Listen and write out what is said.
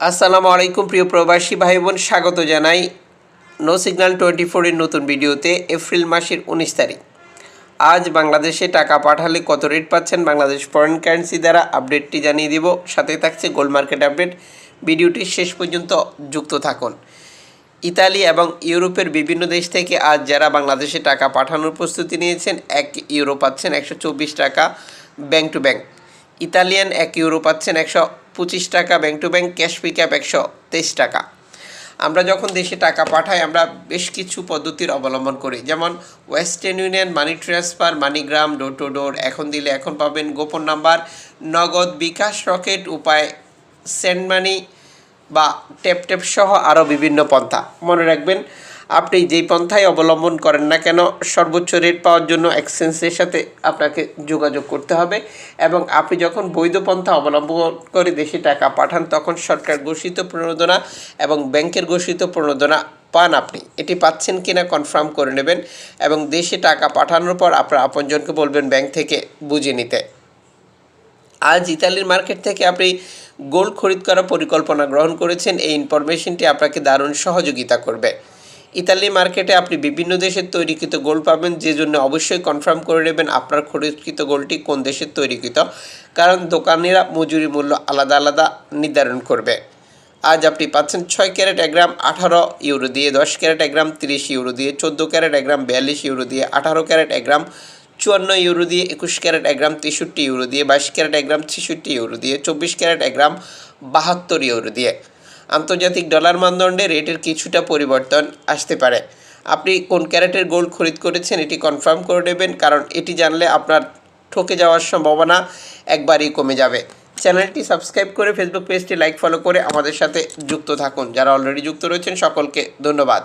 আসসালামু আলাইকুম প্রিয় প্রবাসী ভাই বোন স্বাগত জানাই নো সিগন্যাল টোয়েন্টি ফোরের নতুন ভিডিওতে এপ্রিল মাসের উনিশ তারিখ। আজ বাংলাদেশে টাকা পাঠালে কত রেট পাচ্ছেন বাংলাদেশ ফরেন কারেন্সি দ্বারা আপডেটটি জানিয়ে দিব। সাথে থাকছে গোল্ড মার্কেট আপডেট। ভিডিওটি শেষ পর্যন্ত যুক্ত থাকুন। ইতালি এবং ইউরোপের বিভিন্ন দেশ থেকে আজ যারা বাংলাদেশে টাকা পাঠানোর প্রস্তুতি নিয়েছেন, এক ইউরো পাচ্ছেন একশো চব্বিশ টাকা ব্যাংক টু ব্যাংক। ইতালিয়ান এক ইউরো পাচ্ছেন একশো পঁচিশ টাকা bank to bank cash pickup একশো তেইশ টাকা। আমরা যখন দেশে টাকা পাঠাই, আমরা বেশ কিছু পদ্ধতির অবলম্বন করি। যেমন Western Union money transfer MoneyGram door to door এখন দিলে এখন পাবেন গোপন নাম্বার, নগদ বিকাশ রকেট, উপায় সেন্ড মানি বা ট্যাপ ট্যাপ সহ আরও বিভিন্ন পন্থা। মনে রাখবেন আপনি যেই পন্থায় অবলম্বন করেন না কেন, সর্বোচ্চ রেট পাওয়ার জন্য এক্সচেঞ্জের সাথে আপনাকে যোগাযোগ করতে হবে এবং আপনি যখন বৈধ পন্থা অবলম্বন করে দেশে টাকা পাঠান, তখন সরকার ঘোষিত প্রণোদনা এবং ব্যাংকের ঘোষিত প্রণোদনা পান আপনি। এটি পাচ্ছেন কিনা কনফার্ম করে নেবেন এবং দেশে টাকা পাঠানোর পর আপনার আপনজনকে বলবেন ব্যাংক থেকে বুঝে নিতে। আজ ইতালির মার্কেট থেকে আপনি গোল্ড খরিদ করার পরিকল্পনা গ্রহণ করেছেন। এই ইনফরমেশনটি আপনাকে দারুণ সহযোগিতা করবে। ইতালি মার্কেটে আপনি বিভিন্ন দেশের তৈরিকৃত গোল্ড পাবেন, যে জন্য অবশ্যই কনফার্ম করে নেবেন আপনার খরিদকৃত গোলটি কোন দেশের তৈরিকৃত, কারণ দোকানিরা মজুরি মূল্য আলাদা আলাদা নির্ধারণ করবে। আজ আপনি পাচ্ছেন ছয় ক্যারেট এক গ্রাম আঠারো ইউরো দিয়ে দশ ক্যারেট এক গ্রাম তিরিশ ইউরো দিয়ে চোদ্দ ক্যারেট এক গ্রাম বিয়াল্লিশ ইউরো দিয়ে আঠারো ক্যারেট এক গ্রাম চুয়ান্ন ইউরো দিয়ে একুশ ক্যারেট এক গ্রাম তেষট্টি ইউরো দিয়ে বাইশ ক্যারেট এক গ্রাম ছেষট্টি ইউরো দিয়ে চব্বিশ ক্যারেট এক গ্রাম বাহাত্তর ইউরো দিয়ে। আন্তর্জাতিক ডলার মানদণ্ডে রেটের কিছুটা পরিবর্তন আসতে পারে। আপনি কোন ক্যারেটের গোল্ড খরিদ করেছেন এটি কনফার্ম করে নেবেন, কারণ এটি জানলে আপনার ঠকে যাওয়ার সম্ভাবনা একবারই কমে যাবে। চ্যানেলটি সাবস্ক্রাইব করে ফেসবুক পেজটি লাইক, ফলো করে আমাদের সাথে যুক্ত থাকুন। যারা অলরেডি যুক্ত রয়েছেন, সকলকে ধন্যবাদ।